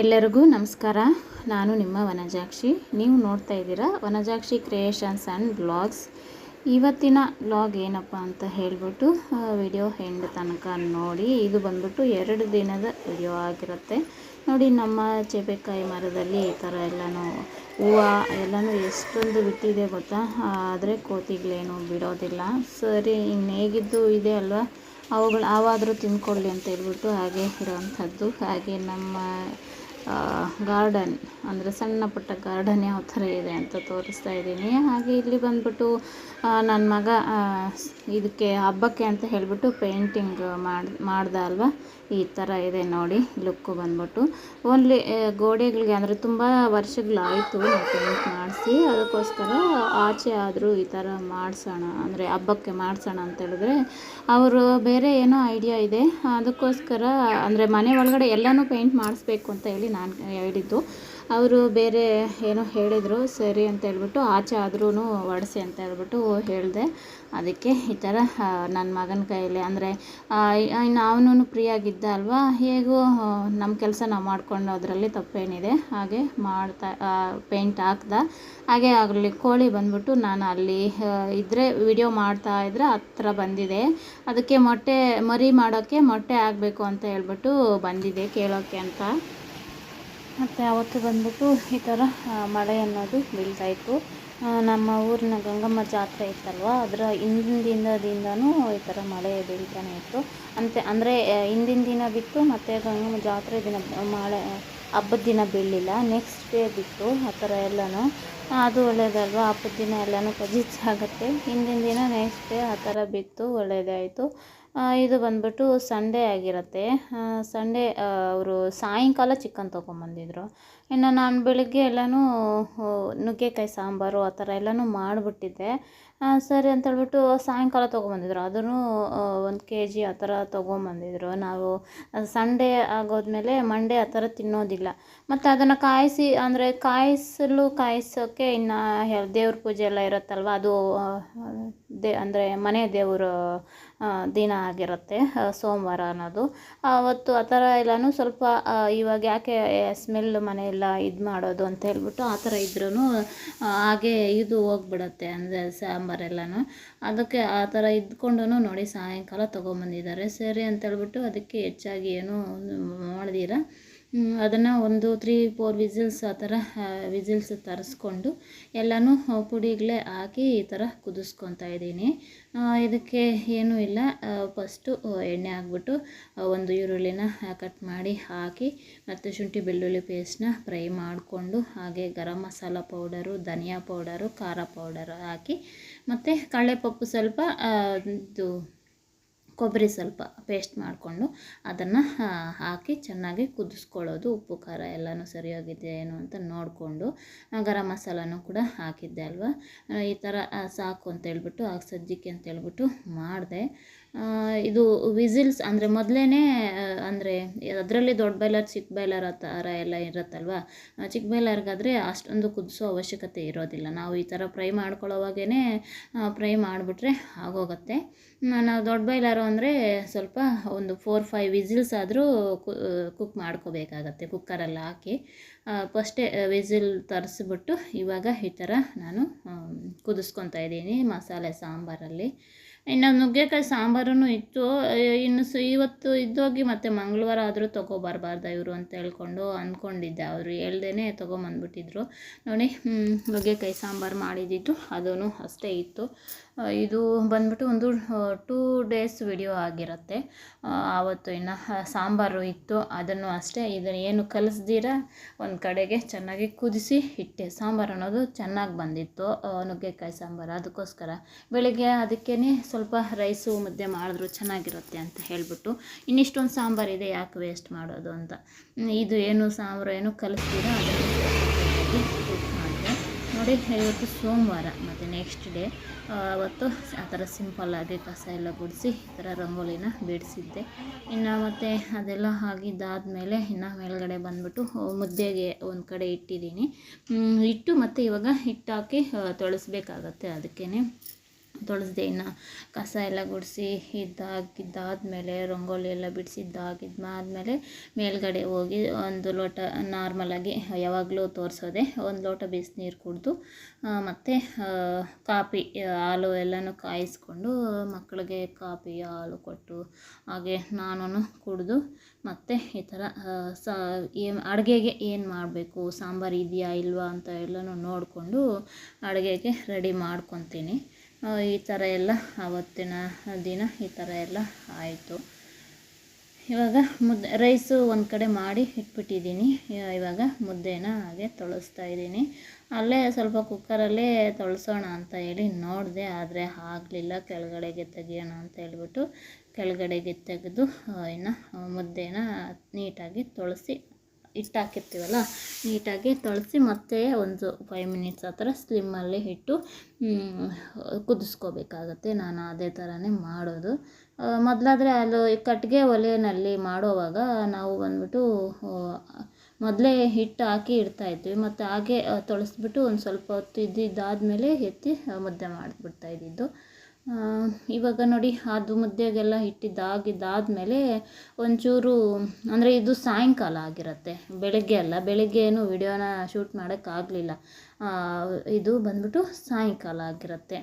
ಎಲ್ಲರಿಗೂ ನಮಸ್ಕಾರ. ನಾನು ನಿಮ್ಮ ವನಜಾಕ್ಷಿ. ನೀವು ನೋಡ್ತಾ ಇದ್ದೀರಾ ವನಜಾಕ್ಷಿ ಕ್ರಿಯೇಷನ್ಸ್ ಆ್ಯಂಡ್ ಬ್ಲಾಗ್ಸ್ ಇವತ್ತಿನ ಬ್ಲಾಗ್ ಏನಪ್ಪ ಅಂತ ಹೇಳಿಬಿಟ್ಟು ವಿಡಿಯೋ ಹೆಂಡ್ ತನಕ ನೋಡಿ, ಇದು ಬಂದ್ಬಿಟ್ಟು ಎರಡು ದಿನದ ವಿಡಿಯೋ ಆಗಿರುತ್ತೆ. ನೋಡಿ, ನಮ್ಮ ಚೇಬೆಕಾಯಿ ಮರದಲ್ಲಿ ಈ ಥರ ಎಲ್ಲನೂ ಹೂವು ಎಲ್ಲನೂ ಎಷ್ಟೊಂದು ಬಿಟ್ಟಿದೆ ಗೊತ್ತಾ? ಆದರೆ ಕೋತಿಗಳೇನು ಬಿಡೋದಿಲ್ಲ. ಸರಿ ಇನ್ನು ಹೇಗಿದ್ದು ಇದೆ ಅಲ್ವಾ? ಅವುಗಳು ಆವಾದರೂ ತಿನ್ಕೊಳ್ಳಿ ಅಂತ ಹೇಳ್ಬಿಟ್ಟು ಹಾಗೆ ಇರೋವಂಥದ್ದು. ಹಾಗೆ ನಮ್ಮ ಗಾರ್ಡನ್ ಅಂದರೆ ಸಣ್ಣ ಪುಟ್ಟ ಗಾರ್ಡನ್ ಯಾವ ಥರ ಇದೆ ಅಂತ ತೋರಿಸ್ತಾ ಇದ್ದೀನಿ. ಹಾಗೆ ಇಲ್ಲಿ ಬಂದ್ಬಿಟ್ಟು ನನ್ನ ಮಗ ಇದಕ್ಕೆ ಹಬ್ಬಕ್ಕೆ ಅಂತ ಹೇಳಿಬಿಟ್ಟು ಪೇಂಟಿಂಗ್ ಮಾಡಿ, ಮಾಡ್ದ ಅಲ್ವಾ? ಈ ಥರ ಇದೆ ನೋಡಿ ಲುಕ್ಕು ಬಂದ್ಬಿಟ್ಟು. ಓನ್ಲಿ ಗೋಡೆಗಳಿಗೆ ಅಂದರೆ ತುಂಬ ವರ್ಷಗಳಾಯಿತು ಪೇಂಟ್ ಮಾಡಿಸಿ, ಅದಕ್ಕೋಸ್ಕರ ಆಚೆ ಆದರೂ ಈ ಥರ ಮಾಡಿಸೋಣ, ಅಂದರೆ ಹಬ್ಬಕ್ಕೆ ಮಾಡಿಸೋಣ ಅಂತ ಹೇಳಿದ್ರೆ ಅವರು ಬೇರೆ ಏನೋ ಐಡಿಯಾ ಇದೆ. ಅದಕ್ಕೋಸ್ಕರ, ಅಂದರೆ ಮನೆ ಒಳಗಡೆ ಎಲ್ಲನೂ ಪೇಂಟ್ ಮಾಡಿಸ್ಬೇಕು ಅಂತ ಹೇಳಿ ನಾನು ಹೇಳಿದ್ದು. ಅವರು ಬೇರೆ ಏನೋ ಹೇಳಿದರು, ಸರಿ ಅಂತ ಹೇಳ್ಬಿಟ್ಟು ಆಚೆ ಆದ್ರೂ ಒಡಿಸಿ ಅಂತ ಹೇಳ್ಬಿಟ್ಟು ಹೇಳಿದೆ. ಅದಕ್ಕೆ ಈ ಥರ ನನ್ನ ಮಗನ ಕೈಯಲ್ಲಿ ಅಂದರೆ ಇನ್ನು ಅವನು ಫ್ರೀಯಾಗಿದ್ದ ಅಲ್ವಾ? ಹೇಗೂ ನಮ್ಮ ಕೆಲಸ ನಾವು ಮಾಡ್ಕೊಂಡು ಅದರಲ್ಲಿ ತಪ್ಪೇನಿದೆ. ಹಾಗೆ ಮಾಡ್ತಾ ಪೇಂಟ್ ಹಾಕ್ದ. ಹಾಗೆ ಆಗಲಿ ಕೋಳಿ ಬಂದ್ಬಿಟ್ಟು ನಾನು ಅಲ್ಲಿ ಇದ್ದರೆ ವಿಡಿಯೋ ಮಾಡ್ತಾ ಇದ್ದರೆ ಹತ್ರ ಬಂದಿದೆ. ಅದಕ್ಕೆ ಮೊಟ್ಟೆ, ಮರಿ ಮಾಡೋಕ್ಕೆ ಮೊಟ್ಟೆ ಆಗಬೇಕು ಅಂತ ಹೇಳ್ಬಿಟ್ಟು ಬಂದಿದೆ ಕೇಳೋಕ್ಕೆ ಅಂತ. ಮತ್ತು ಅವತ್ತು ಬಂದ್ಬಿಟ್ಟು ಈ ಥರ ಮಳೆ ಅನ್ನೋದು ಬೀಳ್ತಾಯಿತ್ತು ನಮ್ಮ ಊರಿನ ಗಂಗಮ್ಮ ಜಾತ್ರೆ ಇತ್ತಲ್ವ? ಅದರ ಹಿಂದಿನ ದಿನದಿಂದನೂ ಈ ಥರ ಮಳೆ ಬೀಳ್ತಾನೆ ಇತ್ತು. ಅಂತೆ, ಅಂದರೆ ಹಿಂದಿನ ದಿನ ಬಿತ್ತು ಮತ್ತು ಗಂಗಮ್ಮ ಜಾತ್ರೆ ದಿನ, ಮಳೆ, ಹಬ್ಬದ ದಿನ ಬೀಳಲಿಲ್ಲ. ನೆಕ್ಸ್ಟ್ ಡೇ ಬಿತ್ತು ಆ ಥರ ಎಲ್ಲನೂ ಅದು ಒಳ್ಳೆಯದಲ್ವ ಹಬ್ಬದ ದಿನ ಎಲ್ಲನೂ ಆಗುತ್ತೆ ಹಿಂದಿನ ದಿನ ನೆಕ್ಸ್ಟ್ ಡೇ ಆ ಥರ ಬಿತ್ತು ಒಳ್ಳೆಯದೇ ಆಯಿತು ಇದು ಬಂದ್ಬಿಟ್ಟು ಸಂಡೇ ಆಗಿರುತ್ತೆ. ಸಂಡೇ ಅವರು ಸಾಯಂಕಾಲ ಚಿಕನ್ ತೊಗೊಂಬಂದಿದ್ರು. ಇನ್ನು ನಾನು ಬೆಳಗ್ಗೆ ಎಲ್ಲನೂ ನುಗ್ಗೆಕಾಯಿ ಸಾಂಬಾರು ಆ ಥರ ಎಲ್ಲನೂ ಮಾಡಿಬಿಟ್ಟಿದ್ದೆ. ಸರಿ ಅಂತ ಹೇಳ್ಬಿಟ್ಟು ಸಾಯಂಕಾಲ ತೊಗೊಂಬಂದಿದ್ರು. ಅದನ್ನು ಒಂದು ಕೆ ಜಿ ಆ ಥರ ತೊಗೊಂಬಂದಿದ್ರು. ನಾವು ಸಂಡೇ ಆಗೋದ್ಮೇಲೆ ಮಂಡೇ ಆ ಥರ ತಿನ್ನೋದಿಲ್ಲ. ಮತ್ತು ಅದನ್ನು ಕಾಯಿಸಿ, ಅಂದರೆ ಕಾಯಿಸಲು ಕಾಯಿಸೋಕ್ಕೆ ಇನ್ನು ದೇವ್ರ ಪೂಜೆ ಎಲ್ಲ ಇರುತ್ತಲ್ವ, ಅದು ದೇ, ಅಂದರೆ ಮನೆ ದೇವರು ದಿನ ಆಗಿರುತ್ತೆ ಸೋಮವಾರ ಅನ್ನೋದು. ಅವತ್ತು ಆ ಥರ ಎಲ್ಲನೂ ಸ್ವಲ್ಪ ಇವಾಗ ಯಾಕೆ ಸ್ಮೆಲ್ ಮನೆಯೆಲ್ಲ ಇದು ಮಾಡೋದು ಅಂತ ಹೇಳ್ಬಿಟ್ಟು ಆ ಥರ ಇದ್ರೂ ಹಾಗೆ ಇದು ಹೋಗ್ಬಿಡತ್ತೆ. ಅಂದರೆ ಸಾಂಬಾರೆಲ್ಲನೂ ಅದಕ್ಕೆ ಆ ಥರ ಇದ್ಕೊಂಡು ನೋಡಿ ಸಾಯಂಕಾಲ ತೊಗೊಂಬಂದಿದ್ದಾರೆ. ಸರಿ ಅಂತ ಹೇಳ್ಬಿಟ್ಟು ಅದಕ್ಕೆ ಹೆಚ್ಚಾಗಿ ಏನೂ ಮಾಡ್ದಿರ? ಅದನ್ನು ಒಂದು ತ್ರೀ ಫೋರ್ ವಿಸಿಲ್ಸ್ ಆ ಥರ ವಿಸಿಲ್ಸ್ ತರಿಸ್ಕೊಂಡು ಎಲ್ಲನೂ ಪುಡಿಗಳೇ ಹಾಕಿ ಈ ಥರ ಕುದಿಸ್ಕೊತಾ ಇದ್ದೀನಿ. ಇದಕ್ಕೆ ಏನೂ ಇಲ್ಲ. ಫಸ್ಟು ಎಣ್ಣೆ ಹಾಕ್ಬಿಟ್ಟು ಒಂದು ಈರುಳ್ಳಿನ ಕಟ್ ಮಾಡಿ ಹಾಕಿ ಮತ್ತು ಶುಂಠಿ ಬೆಳ್ಳುಳ್ಳಿ ಪೇಸ್ಟ್ನ ಫ್ರೈ ಮಾಡಿಕೊಂಡು ಹಾಗೆ ಗರಂ ಮಸಾಲ ಪೌಡರು, ಧನಿಯಾ ಪೌಡರು, ಖಾರ ಪೌಡರು ಹಾಕಿ ಮತ್ತು ಕಡಲೆಪಪ್ಪು ಸ್ವಲ್ಪ ಇದು ಕೊಬ್ಬರಿ ಸ್ವಲ್ಪ ಪೇಸ್ಟ್ ಮಾಡಿಕೊಂಡು ಅದನ್ನು ಹಾಕಿ ಚೆನ್ನಾಗಿ ಕುದಿಸ್ಕೊಳ್ಳೋದು. ಉಪ್ಪು, ಖಾರ ಎಲ್ಲನೂ ಸರಿಯಾಗಿದೆ ಏನು ಅಂತ ನೋಡಿಕೊಂಡು ಗರಂ ಮಸಾಲನೂ ಕೂಡ ಹಾಕಿದ್ದೆ ಅಲ್ವಾ? ಈ ಥರ ಸಾಕು ಅಂತ ಹೇಳ್ಬಿಟ್ಟು ಆಗ ಸಜ್ಜಿಕೆ ಅಂತ ಮಾಡಿದೆ. ಇದು ವಿಸಿಲ್ಸ್ ಅಂದರೆ ಮೊದಲೇ ಅಂದರೆ ಅದರಲ್ಲಿ ದೊಡ್ಡ ಬೈಲರ್, ಚಿಕ್ಕ ಬಾಯ್ಲರ್ ಆ ಥರ ಎಲ್ಲ ಇರುತ್ತಲ್ವ? ಚಿಕ್ಕ ಬಾಯ್ಲರ್ಗಾದರೆ ಅಷ್ಟೊಂದು ಕುದಿಸೋ ಅವಶ್ಯಕತೆ ಇರೋದಿಲ್ಲ. ನಾವು ಈ ಥರ ಫ್ರೈ ಮಾಡ್ಕೊಳ್ಳೋವಾಗೇ ಫ್ರೈ ಮಾಡಿಬಿಟ್ರೆ ಆಗೋಗುತ್ತೆ. ನಾವು ದೊಡ್ಡ ಬಾಯ್ಲರು ಅಂದರೆ ಸ್ವಲ್ಪ ಒಂದು ಫೋರ್ ಫೈವ್ ವಿಸಿಲ್ಸ್ ಆದರೂ ಕುಕ್ ಮಾಡ್ಕೋಬೇಕಾಗತ್ತೆ, ಕುಕ್ಕರಲ್ಲಿ ಹಾಕಿ. ಫಸ್ಟೇ ವಿಸಿಲ್ ತರಿಸ್ಬಿಟ್ಟು ಇವಾಗ ಈ ಥರ ನಾನು ಕುದಿಸ್ಕೊತಾ ಇದ್ದೀನಿ ಮಸಾಲೆ ಸಾಂಬಾರಲ್ಲಿ. ಇನ್ನು ನುಗ್ಗೆಕಾಯಿ ಸಾಂಬಾರೂ ಇತ್ತು. ಇನ್ನು ಸು, ಇವತ್ತು ಇದ್ದೋಗಿ ಮತ್ತು ಮಂಗಳವಾರ ಆದರೂ ತೊಗೊಬರ್ಬಾರ್ದ ಇವರು ಅಂತ ಹೇಳ್ಕೊಂಡು ಅಂದ್ಕೊಂಡಿದ್ದೆ. ಅವರು ಹೇಳ್ದೇ ತೊಗೊಂಬಂದ್ಬಿಟ್ಟಿದ್ರು. ನೋಡಿ ನುಗ್ಗೆಕಾಯಿ ಸಾಂಬಾರು ಮಾಡಿದ್ದಿತ್ತು. ಅದೂ ಅಷ್ಟೇ ಇತ್ತು. ಇದು ಬಂದ್ಬಿಟ್ಟು ಒಂದು ಟೂ ಡೇಸ್ ವಿಡಿಯೋ ಆಗಿರುತ್ತೆ. ಆವತ್ತು ಇನ್ನು ಸಾಂಬಾರು ಇತ್ತು. ಅದನ್ನು ಅಷ್ಟೇ, ಇದನ್ನು ಏನು ಕಲಿಸ್ದಿರ? ಒಂದು ಕಡೆಗೆ ಚೆನ್ನಾಗಿ ಕುದಿಸಿ ಇಟ್ಟೆ ಸಾಂಬಾರು ಅನ್ನೋದು ಚೆನ್ನಾಗಿ ಬಂದಿತ್ತು. ನುಗ್ಗೆಕಾಯಿ ಸಾಂಬಾರು. ಅದಕ್ಕೋಸ್ಕರ ಬೆಳಿಗ್ಗೆ ಅದಕ್ಕೇ ಸ್ವಲ್ಪ ರೈಸು ಮುದ್ದೆ ಮಾಡಿದ್ರು ಚೆನ್ನಾಗಿರುತ್ತೆ ಅಂತ ಹೇಳಿಬಿಟ್ಟು ಇನ್ನಿಷ್ಟೊಂದು ಸಾಂಬಾರು ಇದೆ, ಯಾಕೆ ವೇಸ್ಟ್ ಮಾಡೋದು ಅಂತ. ಇದು ಏನು ಸಾಂಬಾರು, ಏನು ಕಲಿಸ್ತೀರ ಅದನ್ನು ಮಾಡಿದೆ ನೋಡಿ, ಇವತ್ತು ಸೋಮವಾರ, ಮತ್ತು ನೆಕ್ಸ್ಟ್ ಡೇ ಅವತ್ತು ಆ ಥರ ಸಿಂಪಲ್ಲಾಗಿ ಕಸ ಎಲ್ಲ ಗುಡಿಸಿ, ಈ ಥರ ರಂಗೋಲಿನ ಬಿಡಿಸಿದ್ದೆ. ಇನ್ನು ಮತ್ತು ಅದೆಲ್ಲ ಆಗಿದ್ದಾದಮೇಲೆ ಇನ್ನು ಮೇಲ್ಗಡೆ ಬಂದುಬಿಟ್ಟು ಮುದ್ದೆಗೆ ಒಂದು ಕಡೆ ಇಟ್ಟಿದ್ದೀನಿ. ಇಟ್ಟು ಮತ್ತು ಇವಾಗ ಹಿಟ್ಟಾಕಿ ತೊಳಸ್ಬೇಕಾಗತ್ತೆ ಅದಕ್ಕೇ ತೊಳೆಸ್ದೆ ಇನ್ನು. ಕಸ ಎಲ್ಲ ಗುಡಿಸಿ ಇದ್ದಾಗಿದ್ದಾದಮೇಲೆ, ರಂಗೋಲಿ ಎಲ್ಲ ಬಿಡಿಸಿದ್ದಾಗಿದ್ದಾದಮೇಲೆ ಮೇಲ್ಗಡೆ ಹೋಗಿ ಒಂದು ಲೋಟ ನಾರ್ಮಲಾಗಿ ಯಾವಾಗಲೂ ತೋರಿಸೋದೆ. ಒಂದು ಲೋಟ ಬಿಸಿನೀರು ಕುಡಿದು ಮತ್ತು ಕಾಪಿ ಹಾಲು ಎಲ್ಲನೂ ಕಾಯಿಸ್ಕೊಂಡು ಮಕ್ಕಳಿಗೆ ಕಾಪಿ, ಹಾಲು ಕೊಟ್ಟು ಹಾಗೆ ನಾನು ಕುಡಿದು, ಮತ್ತು ಈ ಥರ ಸ, ಏನು, ಅಡುಗೆಗೆ ಏನು ಮಾಡಬೇಕು, ಸಾಂಬಾರು ಇದೆಯಾ ಇಲ್ವಾ ಅಂತ ಎಲ್ಲನೂ ನೋಡಿಕೊಂಡು ಅಡುಗೆಗೆ ರೆಡಿ ಮಾಡ್ಕೊತೀನಿ. ಈ ಥರ ಎಲ್ಲ ಆವತ್ತಿನ ದಿನ ಈ ಥರ ಎಲ್ಲ ಆಯಿತು. ಇವಾಗ ಮುದ್ದೆ, ರೈಸು ಒಂದು ಕಡೆ ಮಾಡಿ ಇಟ್ಬಿಟ್ಟಿದ್ದೀನಿ. ಇವಾಗ ಮುದ್ದೆನ ಹಾಗೆ ತೊಳಸ್ತಾ ಇದ್ದೀನಿ. ಅಲ್ಲೇ ಸ್ವಲ್ಪ ಕುಕ್ಕರಲ್ಲೇ ತೊಳಸೋಣ ಅಂತ ಹೇಳಿ ನೋಡಿದೆ, ಆದರೆ ಆಗಲಿಲ್ಲ. ಕೆಳಗಡೆಗೆ ತೆಗಿಯೋಣ ಅಂತ ಹೇಳ್ಬಿಟ್ಟು ಕೆಳಗಡೆಗೆ ತೆಗೆದು ಇನ್ನು ಮುದ್ದೆನ ನೀಟಾಗಿ ತೊಳಸಿ ಹಿಟ್ಟು ಹಾಕಿರ್ತೀವಲ್ಲ ನೀಟಾಗಿ ತೊಳಸಿ ಮತ್ತೆ ಒಂದು ಫೈವ್ ಮಿನಿಟ್ಸ್ ಆ ಥರ ಸ್ಲಿಮ್ಮಲ್ಲಿ ಇಟ್ಟು ಕುದಿಸ್ಕೋಬೇಕಾಗತ್ತೆ. ನಾನು ಅದೇ ಥರನೇ ಮಾಡೋದು. ಮೊದಲಾದರೆ ಅಲ್ಲಿ ಕಟ್ಟಿಗೆ ಒಲೆಯಲ್ಲಿ ಮಾಡೋವಾಗ ನಾವು ಬಂದ್ಬಿಟ್ಟು ಮೊದಲೇ ಹಿಟ್ಟು ಹಾಕಿ ಇಡ್ತಾಯಿದ್ವಿ ಮತ್ತು ಹಾಗೆ ತೊಳಸ್ಬಿಟ್ಟು ಒಂದು ಸ್ವಲ್ಪ ಹೊತ್ತು ಇದ್ದಿದ್ದಾದಮೇಲೆ ಎತ್ತಿ ಮುದ್ದೆ ಮಾಡಿಬಿಡ್ತಾಯಿದ್ದಿದ್ದು ಇವಾಗ ನೋಡಿ ಅದು ಮುದ್ದೆಗೆಲ್ಲ ಇಟ್ಟಿದ್ದಾಗಿದ್ದಾದಮೇಲೆ ಒಂಚೂರು, ಅಂದರೆ ಇದು ಸಾಯಂಕಾಲ ಆಗಿರುತ್ತೆ, ಬೆಳಗ್ಗೆ ಅಲ್ಲ ಬೆಳಗ್ಗೆ ಏನು ವಿಡಿಯೋನ ಶೂಟ್ ಮಾಡೋಕ್ಕಾಗಲಿಲ್ಲ ಇದು ಬಂದ್ಬಿಟ್ಟು ಸಾಯಂಕಾಲ ಆಗಿರುತ್ತೆ.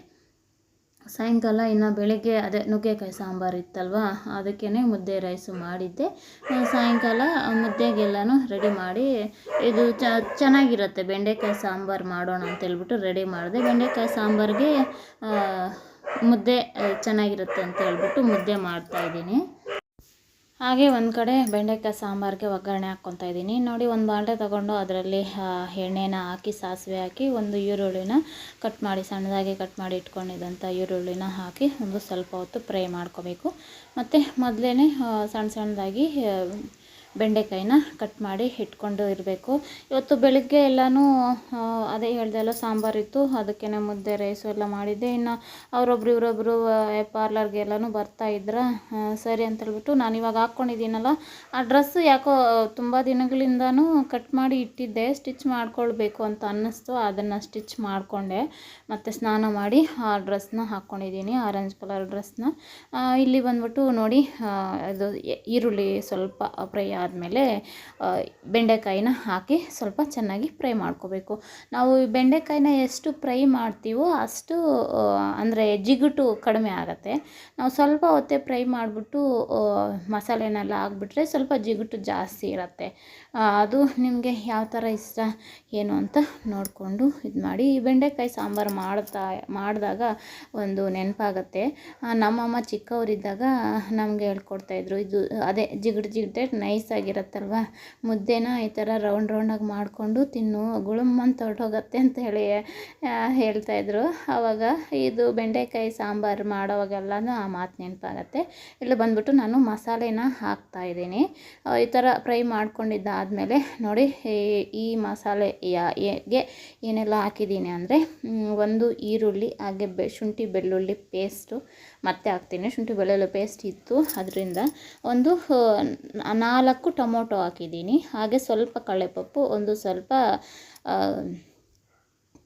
ಸಾಯಂಕಾಲ ಇನ್ನು ಬೆಳಗ್ಗೆ, ಅದೇ ನುಗ್ಗೆಕಾಯಿ ಸಾಂಬಾರು ಇತ್ತಲ್ವ ಅದಕ್ಕೇ ಮುದ್ದೆ ರೈಸು ಮಾಡಿದ್ದೆ. ಸಾಯಂಕಾಲ ಮುದ್ದೆಗೆಲ್ಲನೂ ರೆಡಿ ಮಾಡಿ, ಇದು ಚೆನ್ನಾಗಿರುತ್ತೆ, ಬೆಂಡೆಕಾಯಿ ಸಾಂಬಾರು ಮಾಡೋಣ ಅಂತೇಳ್ಬಿಟ್ಟು ರೆಡಿ ಮಾಡಿದೆ. ಬೆಂಡೆಕಾಯಿ ಸಾಂಬಾರಿಗೆ ಮುದ್ದೆ ಚೆನ್ನಾಗಿರುತ್ತೆ ಅಂತ ಹೇಳ್ಬಿಟ್ಟು ಮುದ್ದೆ ಮಾಡ್ತಾಯಿದ್ದೀನಿ ಹಾಗೆ ಒಂದು ಕಡೆ ಬೆಂಡೆಕಾಯಿ ಸಾಂಬಾರಿಗೆ ಒಗ್ಗರಣೆ ಹಾಕ್ಕೊತಾ ಇದ್ದೀನಿ. ನೋಡಿ, ಒಂದು ಬಾಂಡೆ ತೊಗೊಂಡು ಅದರಲ್ಲಿ ಎಣ್ಣೆನ ಹಾಕಿ, ಸಾಸಿವೆ ಹಾಕಿ, ಒಂದು ಈರುಳ್ಳಿನ ಕಟ್ ಮಾಡಿ, ಸಣ್ಣದಾಗಿ ಕಟ್ ಮಾಡಿ ಇಟ್ಕೊಂಡಿದ್ದಂಥ ಈರುಳ್ಳಿನ ಹಾಕಿ ಒಂದು ಸ್ವಲ್ಪ ಹೊತ್ತು ಫ್ರೈ ಮಾಡ್ಕೋಬೇಕು. ಮತ್ತು ಮೊದಲೇ ಸಣ್ಣ ಸಣ್ಣದಾಗಿ ಬೆಂಡೆಕಾಯಿನ ಕಟ್ ಮಾಡಿ ಇಟ್ಕೊಂಡು ಇರಬೇಕು. ಇವತ್ತು ಬೆಳಗ್ಗೆ ಎಲ್ಲನೂ ಅದೇ ಹೇಳ್ದೆಲ್ಲ ಸಾಂಬಾರಿತ್ತು ಅದಕ್ಕೆ ಮುದ್ದೆ, ರೈಸು ಎಲ್ಲ ಮಾಡಿದ್ದೆ. ಇನ್ನು ಅವರೊಬ್ರು ಇವರೊಬ್ಬರು ಪಾರ್ಲರ್ಗೆ ಎಲ್ಲನೂ ಬರ್ತಾಯಿದ್ರ ಸರಿ ಅಂತ ಹೇಳ್ಬಿಟ್ಟು ನಾನು ಇವಾಗ ಹಾಕ್ಕೊಂಡಿದ್ದೀನಲ್ಲ ಆ ಡ್ರೆಸ್ ಯಾಕೋ, ತುಂಬ ದಿನಗಳಿಂದನೂ ಕಟ್ ಮಾಡಿ ಇಟ್ಟಿದ್ದೆ. ಸ್ಟಿಚ್ ಮಾಡ್ಕೊಳ್ಬೇಕು ಅಂತ ಅನ್ನಿಸ್ತು. ಅದನ್ನು ಸ್ಟಿಚ್ ಮಾಡಿಕೊಂಡೆ. ಮತ್ತು ಸ್ನಾನ ಮಾಡಿ ಆ ಡ್ರೆಸ್ನ ಹಾಕ್ಕೊಂಡಿದ್ದೀನಿ ಆರೆಂಜ್ ಕಲರ್ ಡ್ರೆಸ್ನ. ಇಲ್ಲಿ ಬಂದ್ಬಿಟ್ಟು ನೋಡಿ ಅದು ಈರುಳ್ಳಿ ಸ್ವಲ್ಪ ಫ್ರೈ ಆದಮೇಲೆ ಬೆಂಡೆಕಾಯಿನ ಹಾಕಿ ಸ್ವಲ್ಪ ಚೆನ್ನಾಗಿ ಫ್ರೈ ಮಾಡ್ಕೋಬೇಕು. ನಾವು ಬೆಂಡೆಕಾಯಿನ ಎಷ್ಟು ಫ್ರೈ ಮಾಡ್ತೀವೋ ಅಷ್ಟು ಅಂದರೆ ಜಿಗುಟು ಕಡಿಮೆ ಆಗುತ್ತೆ. ನಾವು ಸ್ವಲ್ಪ ಹೊತ್ತೆ ಫ್ರೈ ಮಾಡಿಬಿಟ್ಟು ಮಸಾಲೆನೆಲ್ಲ ಹಾಕ್ಬಿಟ್ರೆ ಸ್ವಲ್ಪ ಜಿಗುಟು ಜಾಸ್ತಿ ಇರುತ್ತೆ. ಅದು ನಿಮಗೆ ಯಾವ ಥರ ಇಷ್ಟ, ಏನು ಅಂತ ನೋಡಿಕೊಂಡು ಇದು ಮಾಡಿ. ಈ ಬೆಂಡೆಕಾಯಿ ಸಾಂಬಾರು ಮಾಡ್ತಾ, ಮಾಡಿದಾಗ ಒಂದು ನೆನಪಾಗತ್ತೆ. ನಮ್ಮಮ್ಮ ಚಿಕ್ಕವರಿದ್ದಾಗ ನಮಗೆ ಹೇಳ್ಕೊಡ್ತಾಯಿದ್ರು ಇದು ಅದೇ ಜಿಗುಟು ಜಿಗುಟೆ, ನೈಸ್ ಆಗಿರುತ್ತಲ್ವ? ಮುದ್ದೆನ ಈ ಥರ ರೌಂಡ್ ರೌಂಡಾಗಿ ಮಾಡಿಕೊಂಡು ತಿನ್ನು ಗುಳುಮ್ ಅಂತ ಹೊರಟೋಗತ್ತೆ ಅಂತ ಹೇಳಿ ಹೇಳ್ತಾಯಿದ್ರು ಆವಾಗ ಇದು ಬೆಂಡೆಕಾಯಿ ಸಾಂಬಾರು ಮಾಡೋವಾಗೆಲ್ಲನೂ ಆ ಮಾತು ನೆನಪಾಗತ್ತೆ. ಇಲ್ಲಿ ಬಂದ್ಬಿಟ್ಟು ನಾನು ಮಸಾಲೆನ ಹಾಕ್ತಾಯಿದ್ದೀನಿ ಈ ಥರ ಫ್ರೈ ಮಾಡ್ಕೊಂಡಿದ್ದಾದಮೇಲೆ ನೋಡಿ, ಈ ಮಸಾಲೆ ಯಾಗೆ ಏನೆಲ್ಲ ಹಾಕಿದ್ದೀನಿ ಅಂದರೆ ಒಂದು ಈರುಳ್ಳಿ, ಹಾಗೆ ಬೆ, ಶುಂಠಿ ಬೆಳ್ಳುಳ್ಳಿ ಪೇಸ್ಟು, ಮತ್ತೆ ಹಾಕ್ತೀನಿ. ಶುಂಠಿ ಬೆಳ್ಳುಳ್ಳಿ ಪೇಸ್ಟ್ ಇತ್ತು. ಅದರಿಂದ ಒಂದು ನಾಲ್ಕು ಟೊಮೊಟೊ ಹಾಕಿದ್ದೀನಿ. ಹಾಗೆ ಸ್ವಲ್ಪ ಕಳೆಪಪ್ಪು ಒಂದು ಸ್ವಲ್ಪ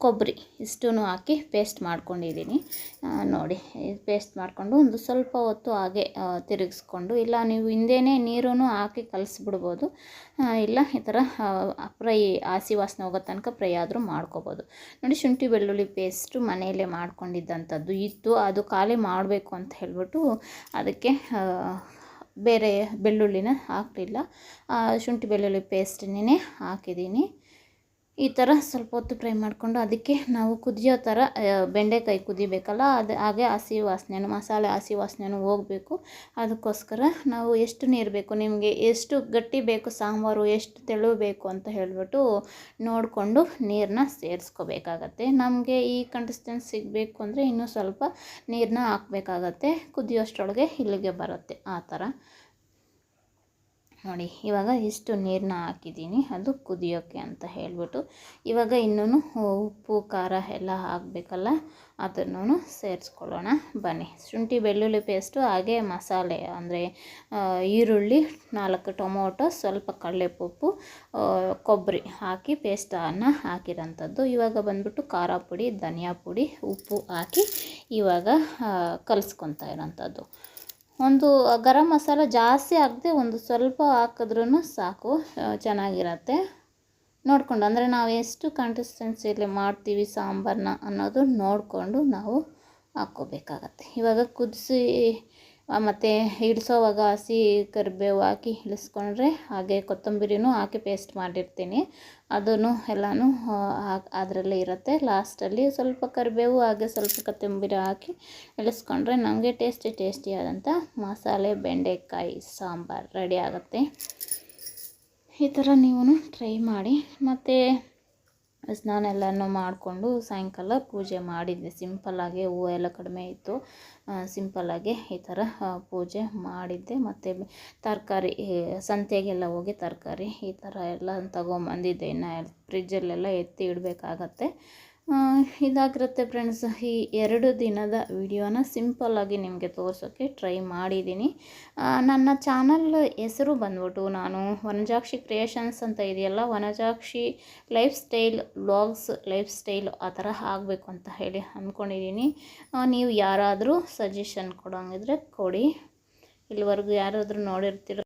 ಕೊಬ್ಬರಿ ಇಷ್ಟೂ ಹಾಕಿ ಪೇಸ್ಟ್ ಮಾಡ್ಕೊಂಡಿದ್ದೀನಿ. ನೋಡಿ ಪೇಸ್ಟ್ ಮಾಡಿಕೊಂಡು ಒಂದು ಸ್ವಲ್ಪ ಹೊತ್ತು ಹಾಗೆ ತಿರುಗಿಸ್ಕೊಂಡು, ಇಲ್ಲ ನೀವು ಹಿಂದೆಯೇ ನೀರೂ ಹಾಕಿ ಕಲಿಸ್ಬಿಡ್ಬೋದು. ಇಲ್ಲ, ಈ ಥರ ಫ್ರೈ ಹಸಿ ವಾಸನೆ ಹೋಗೋ ತನಕ ಫ್ರೈ ಆದರೂ ಮಾಡ್ಕೋಬೋದು. ನೋಡಿ, ಶುಂಠಿ ಬೆಳ್ಳುಳ್ಳಿ ಪೇಸ್ಟು ಮನೆಯಲ್ಲೇ ಮಾಡ್ಕೊಂಡಿದ್ದಂಥದ್ದು ಇತ್ತು. ಅದು ಖಾಲಿ ಮಾಡಬೇಕು ಅಂತ ಹೇಳ್ಬಿಟ್ಟು ಅದಕ್ಕೆ ಬೇರೆ ಬೆಳ್ಳುಳ್ಳಿನ ಹಾಕಲಿಲ್ಲ. ಶುಂಠಿ ಬೆಳ್ಳುಳ್ಳಿ ಪೇಸ್ಟನ್ನೇ ಹಾಕಿದ್ದೀನಿ. ಈ ಥರ ಸ್ವಲ್ಪ ಹೊತ್ತು ಫ್ರೈ ಮಾಡಿಕೊಂಡು ಅದಕ್ಕೆ ನಾವು ಕುದಿಯೋ ಥರ ಬೆಂಡೆಕಾಯಿ ಕುದಿಬೇಕಲ್ಲ, ಅದು, ಹಾಗೆ ಹಸಿ ವಾಸನೆನೂ, ಮಸಾಲೆ ಹಸಿ ವಾಸನೆನೂ ಹೋಗಬೇಕು. ಅದಕ್ಕೋಸ್ಕರ ನಾವು ಎಷ್ಟು ನೀರು ಬೇಕು, ನಿಮಗೆ ಎಷ್ಟು ಗಟ್ಟಿ ಬೇಕು, ಸಾಂಬಾರು ಎಷ್ಟು ತೆಳು ಬೇಕು ಅಂತ ಹೇಳಿಬಿಟ್ಟು ನೋಡಿಕೊಂಡು ನೀರನ್ನ ಸೇರಿಸ್ಕೋಬೇಕಾಗತ್ತೆ. ನಮಗೆ ಈ ಕನ್ಸಿಸ್ಟೆನ್ಸಿ ಸಿಗಬೇಕು ಅಂದರೆ ಇನ್ನೂ ಸ್ವಲ್ಪ ನೀರನ್ನ ಹಾಕಬೇಕಾಗತ್ತೆ. ಕುದಿಯೋಷ್ಟರೊಳಗೆ ಇಲ್ಲಿಗೆ ಬರುತ್ತೆ, ಆ ಥರ. ನೋಡಿ, ಇವಾಗ ಇಷ್ಟು ನೀರನ್ನ ಹಾಕಿದ್ದೀನಿ. ಅದು ಕುದಿಯೋಕ್ಕೆ ಅಂತ ಹೇಳಿಬಿಟ್ಟು, ಇವಾಗ ಇನ್ನೂ ಉಪ್ಪು, ಖಾರ ಎಲ್ಲ ಹಾಕಬೇಕಲ್ಲ ಅದನ್ನು ಸೇರಿಸ್ಕೊಳ್ಳೋಣ. ಬನ್ನಿ, ಶುಂಠಿ, ಬೆಳ್ಳುಳ್ಳಿ ಪೇಸ್ಟು ಹಾಗೆ ಮಸಾಲೆ, ಅಂದರೆ ಈರುಳ್ಳಿ, ನಾಲ್ಕು ಟೊಮೊಟೊ, ಸ್ವಲ್ಪ ಕಡಲೆಪಪ್ಪು ಕೊಬ್ಬರಿ ಹಾಕಿ ಪೇಸ್ಟನ್ನು ಹಾಕಿರೋಂಥದ್ದು. ಇವಾಗ ಬಂದ್ಬಿಟ್ಟು ಖಾರ ಪುಡಿ, ಧನಿಯಾ ಪುಡಿ, ಉಪ್ಪು ಹಾಕಿ ಇವಾಗ ಕಲಿಸ್ಕೊತಾ ಇರೋಂಥದ್ದು. ಒಂದು ಗರಂ ಮಸಾಲ ಜಾಸ್ತಿ ಹಾಕದೆ ಒಂದು ಸ್ವಲ್ಪ ಹಾಕಿದ್ರೂ ಸಾಕು ಚೆನ್ನಾಗಿರತ್ತೆ. ನೋಡಿಕೊಂಡು, ಅಂದರೆ ನಾವು ಎಷ್ಟು ಕನ್ಸಿಸ್ಟೆನ್ಸಿಯಲ್ಲಿ ಮಾಡ್ತೀವಿ ಸಾಂಬಾರನ್ನ ಅನ್ನೋದು ನೋಡಿಕೊಂಡು ನಾವು ಹಾಕ್ಕೋಬೇಕಾಗತ್ತೆ. ಇವಾಗ ಕುದಿಸಿ ಮತ್ತು ಹಿಡಿಸೋವಾಗ ಹಸಿ ಕರಿಬೇವು ಹಾಕಿ ಇಳಿಸ್ಕೊಂಡ್ರೆ ಹಾಗೆ ಕೊತ್ತಂಬರಿನೂ ಹಾಕಿ ಪೇಸ್ಟ್ ಮಾಡಿರ್ತೀನಿ. ಅದನ್ನು ಎಲ್ಲನೂ ಅದರಲ್ಲೇ ಇರುತ್ತೆ. ಲಾಸ್ಟಲ್ಲಿ ಸ್ವಲ್ಪ ಕರಿಬೇವು ಹಾಗೆ ಸ್ವಲ್ಪ ಕೊತ್ತಂಬರಿ ಹಾಕಿ ಇಳಿಸ್ಕೊಂಡ್ರೆ ನಮಗೆ ಟೇಸ್ಟಿ ಟೇಸ್ಟಿಯಾದಂಥ ಮಸಾಲೆ, ಬೆಂಡೆಕಾಯಿ, ಸಾಂಬಾರು ರೆಡಿ ಆಗುತ್ತೆ. ಈ ಥರ ನೀವು ಟ್ರೈ ಮಾಡಿ. ಮತ್ತು ಸ್ನಾನ ಎಲ್ಲನೂ ಮಾಡಿಕೊಂಡು ಸಾಯಂಕಾಲ ಪೂಜೆ ಮಾಡಿದ್ವಿ. ಸಿಂಪಲ್ಲಾಗಿ ಹೂವು ಎಲ್ಲ ಕಡಿಮೆ ಇತ್ತು. ಸಿಂಪಲ್ಲಾಗಿ ಈ ಥರ ಪೂಜೆ ಮಾಡಿದ್ದೆ. ಮತ್ತು ತರಕಾರಿ ಸಂತೆಗೆಲ್ಲ ಹೋಗಿ ತರಕಾರಿ ಈ ಥರ ಎಲ್ಲ ತಗೊಂಬಂದಿದ್ದೆ. ಇನ್ನು ಫ್ರಿಜ್ಜಲ್ಲೆಲ್ಲ ಎತ್ತಿ ಇಡಬೇಕಾಗತ್ತೆ. ಇದಾಗಿರುತ್ತೆ ಫ್ರೆಂಡ್ಸ್ ಈ ಎರಡು ದಿನದ ವಿಡಿಯೋನ ಸಿಂಪಲ್ಲಾಗಿ ನಿಮಗೆ ತೋರಿಸೋಕ್ಕೆ ಟ್ರೈ ಮಾಡಿದ್ದೀನಿ. ನನ್ನ ಚಾನಲ್ ಹೆಸರು ಬಂದ್ಬಿಟ್ಟು ನಾನು ವನಜಾಕ್ಷಿ ಕ್ರಿಯೇಷನ್ಸ್ ಅಂತ ಇದೆಯಲ್ಲ, Vanajakshi life style blogs life style ಆ ಥರ ಆಗಬೇಕು ಅಂತ ಹೇಳಿ ಅಂದ್ಕೊಂಡಿದ್ದೀನಿ. ನೀವು ಯಾರಾದರೂ ಸಜೆಷನ್ ಕೊಡೋಂಗಿದ್ರೆ ಕೊಡಿ. ಇಲ್ಲಿವರೆಗೂ ಯಾರಾದರೂ ನೋಡಿರ್ತೀರ